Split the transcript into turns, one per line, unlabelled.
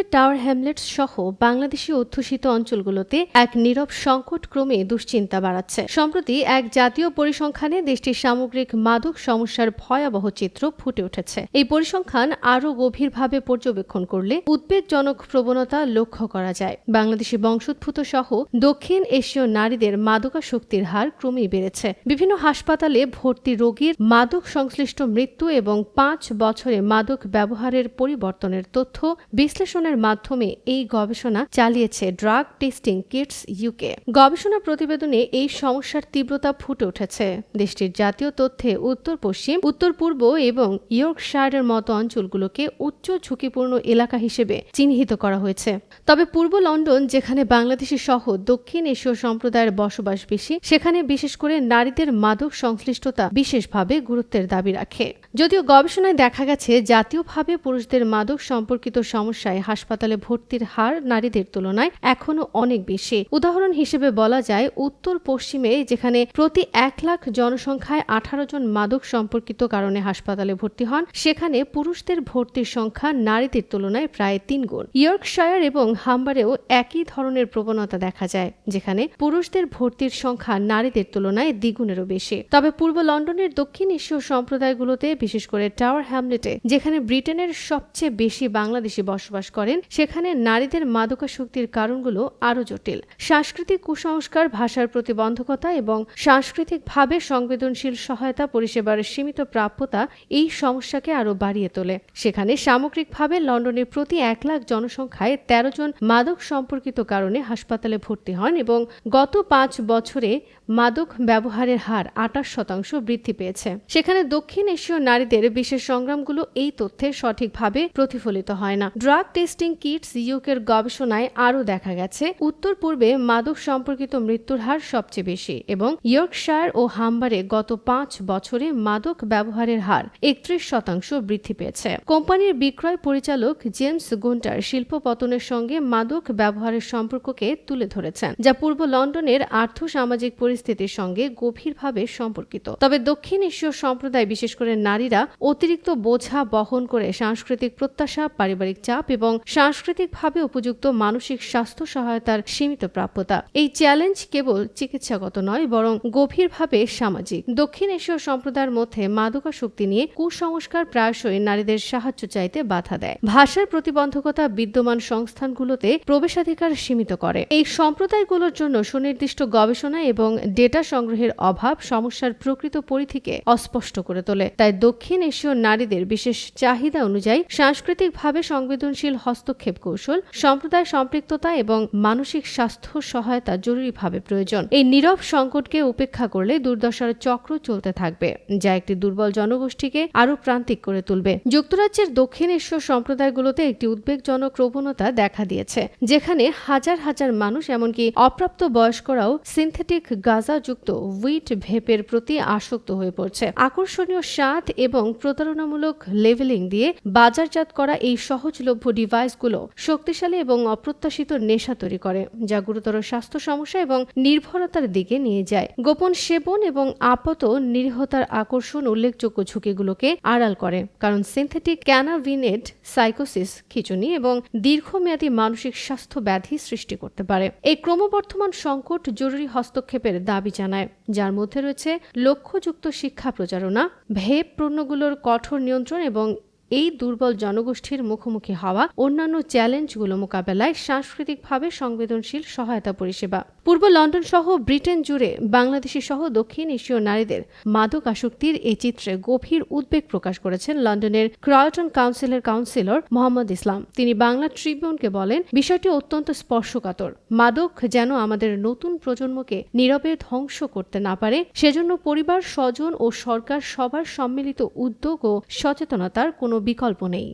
লন্ডনের tower Hamlets সহ বাংলাদেশি অধ্যুষিত অঞ্চলগুলোতে এক নীরব সংকট ক্রমে দুশ্চিন্তা বাড়াচ্ছে। সম্প্রতি এক জাতীয় পরিসংখ্যানে দেশটির সামগ্রিক মাদক সমস্যার ভয়াবহ চিত্র ফুটে উঠেছে। এই পরিসংখ্যান আরও গভীরভাবে পর্যবেক্ষণ করলে উদ্বেগজনক প্রবণতা লক্ষ্য করা যায়। বাংলাদেশি বংশোদ্ভূত সহ দক্ষিণ এশীয় নারীদের মাদকাসক্তির হার ক্রমেই বেড়েছে। বিভিন্ন হাসপাতালে ভর্তি রোগীর মাদক সংশ্লিষ্ট মৃত্যু এবং পাঁচ বছরে মাদক ব্যবহারের পরিবর্তনের তথ্য বিশ্লেষণের মাধ্যমে এই গবেষণা চালিয়েছে ড্রাগ টেস্টিং কিটস ইউকে গবেষণা প্রতিবেদনে এই সমস্যার তীব্রতা ফুটে উঠেছে। দেশটির জাতীয় তথ্যে উত্তর পশ্চিম, উত্তর পূর্ব এবং ইয়র্কশায়ারের মতো অঞ্চলগুলোকে উচ্চ ঝুঁকিপূর্ণ এলাকা হিসেবে চিহ্নিত করা হয়েছে। তবে পূর্ব লন্ডন, যেখানে বাংলাদেশি সহ দক্ষিণ এশীয় সম্প্রদায়ের বসবাস বেশি, সেখানে বিশেষ করে নারীদের মাদক সংশ্লিষ্টতা বিশেষভাবে গুরুত্বের দাবি রাখে। যদিও গবেষণায় দেখা গেছে, জাতীয়ভাবে পুরুষদের মাদক সম্পর্কিত সমস্যায় হাসপাতালে ভর্তির হার নারীদের তুলনায় এখনও অনেক বেশি। উদাহরণ হিসেবে বলা যায়, উত্তর পশ্চিমে যেখানে প্রতি এক লাখ জনসংখ্যায় আঠারো জন মাদক সম্পর্কিত কারণে হাসপাতালে ভর্তি হন, সেখানে পুরুষদের ভর্তির সংখ্যা নারীদের তুলনায় প্রায় তিন গুণ। ইয়র্কশায়ার এবং হাম্বারেও একই ধরনের প্রবণতা দেখা যায়, যেখানে পুরুষদের ভর্তির সংখ্যা নারীদের তুলনায় দ্বিগুণেরও বেশি। তবে পূর্ব লন্ডনের দক্ষিণ এশীয় সম্প্রদায়গুলোতে বিশেষ করে টাওয়ার হ্যামলেটে, যেখানে ব্রিটেনের সবচেয়ে বেশি বাংলাদেশি বসবাস করেন, সেখানে নারীদের মাদকাসক্তির কারণগুলো আরও জটিল। সাংস্কৃতিক কুসংস্কার, ভাষার প্রতিবন্ধকতা এবং সাংস্কৃতিকভাবে সংবেদনশীল সহায়তা পরিষেবার সীমিত প্রাপ্যতা এই সমস্যাকে আরও বাড়িয়ে তোলে। সেখানে সামগ্রিকভাবে লন্ডনের প্রতি এক লাখ জনসংখ্যায় তেরো জন মাদক সম্পর্কিত কারণে হাসপাতালে ভর্তি হন এবং গত পাঁচ বছরে মাদক ব্যবহারের হার আটাশ শতাংশ বৃদ্ধি পেয়েছে। সেখানে দক্ষিণ এশীয় নারীদের বিশেষ সংগ্রামগুলো এই তথ্যে সঠিকভাবে প্রতিফলিত হয় না। ড্রাগ টেস্টিং কিটস ইউকের গবেষণায় আরও দেখা গেছে, উত্তর পূর্বে মাদক সম্পর্কিত মৃত্যুর হার সবচেয়ে বেশি এবং ইয়র্কশায়ার ও হাম্বারে গত পাঁচ বছরে মাদক ব্যবহারের হার একত্রিশ শতাংশ বৃদ্ধি পেয়েছে। কোম্পানির বিক্রয় পরিচালক জেমস গুন্টার শিল্প পতনের সঙ্গে মাদক ব্যবহারের সম্পর্ককে তুলে ধরেছেন, যা পূর্ব লন্ডনের আর্থ সামাজিক পরিস্থিতির সঙ্গে গভীরভাবে সম্পর্কিত। তবে দক্ষিণ এশীয় সম্প্রদায়, বিশেষ করে নারীরা অতিরিক্ত বোঝা বহন করে সাংস্কৃতিক প্রত্যাশা, পারিবারিক চাপ এবং সাংস্কৃতিকভাবে উপযুক্ত মানসিক স্বাস্থ্য সহায়তার সীমিত প্রাপ্যতা। এই চ্যালেঞ্জ কেবল চিকিৎসাগত নয়, বরং গভীরভাবে সামাজিক। দক্ষিণ এশীয় সম্প্রদায়ের মধ্যে মাদকাসক্তি নিয়ে কুসংস্কার প্রায়শই নারীদের সাহায্য চাইতে বাধা দেয়। ভাষার প্রতিবন্ধকতা বিদ্যমান সংস্থানগুলোতে প্রবেশাধিকার সীমিত করে। এই সম্প্রদায়গুলোর জন্য সুনির্দিষ্ট গবেষণা এবং ডেটা সংগ্রহের অভাব সমস্যার প্রকৃত পরিধিকে অস্পষ্ট করে তোলে। তাই দক্ষিণ এশীয় নারীদের বিশেষ চাহিদা অনুযায়ী সাংস্কৃতিকভাবে সংবেদনশীল হস্তক্ষেপ কৌশল, সম্প্রদায় সম্পৃক্ততা এবং মানসিক স্বাস্থ্য সহায়তা জরুরিভাবে প্রয়োজন। এই নীরব সংকটকে উপেক্ষা করলে দুর্দশার চক্র চলতে থাকবে, যা একটি দুর্বল জনগোষ্ঠীকে আরও প্রান্তিক করে তুলবে। যুক্তরাজ্যের দক্ষিণ এশীয় সম্প্রদায়গুলোতে একটি উদ্বেগজনক প্রবণতা দেখা দিয়েছে, যেখানে হাজার হাজার মানুষ এমনকি অপ্রাপ্ত বয়স্করাও সিনথেটিক গাঁজাযুক্ত উইট ভেপের প্রতি আসক্ত হয়ে পড়ছে। আকর্ষণীয় স্বাদ এবং প্রতারণামূলক লেভেলিং দিয়ে বাজারজাত করা এই সহজলভ্য ডিভাইসগুলো শক্তিশালী এবং অপ্রত্যাশিত নেশা তৈরি করে, যা গুরুতর স্বাস্থ্য সমস্যা এবং নির্ভরতার দিকে নিয়ে যায়। গোপন সেবন এবং আপাত নিরীহতার আকর্ষণ উল্লেখযোগ্য ঝুঁকিগুলোকে আড়াল করে, কারণ সিনথেটিক ক্যানাভিনেট সাইকোসিস খিচুনি এবং দীর্ঘমেয়াদী মানসিক স্বাস্থ্য ব্যাধি সৃষ্টি করতে পারে। এই ক্রমবর্ধমান সংকট জরুরি হস্তক্ষেপের দাবি জানায়, যার মধ্যে রয়েছে লক্ষ্যযুক্ত শিক্ষা প্রচারণা ভেপ পণ্যগুলোর কঠোর নিয়ন্ত্রণ এবং এই দুর্বল জনগোষ্ঠীর মুখোমুখি হওয়া অন্যান্য চ্যালেঞ্জগুলো মোকাবেলায় সাংস্কৃতিকভাবে সংবেদনশীল সহায়তা পরিষেবা। পূর্ব লন্ডন সহ ব্রিটেন জুড়ে বাংলাদেশি সহ দক্ষিণ এশীয় নারীদের মাদক আসক্তির এই চিত্রে গভীর উদ্বেগ প্রকাশ করেছেন লন্ডনের ক্রয়টন কাউন্সিলের কাউন্সিলর মোহাম্মদ ইসলাম। তিনি বাংলা ট্রিবিউনকে বলেন, বিষয়টি অত্যন্ত স্পর্শকাতর। মাদক যেন আমাদের নতুন প্রজন্মকে নীরবে ধ্বংস করতে না পারে, সেজন্য পরিবার, স্বজন ও সরকার সবার সম্মিলিত উদ্যোগ ও সচেতনতার কোনো বিকল্প নেই।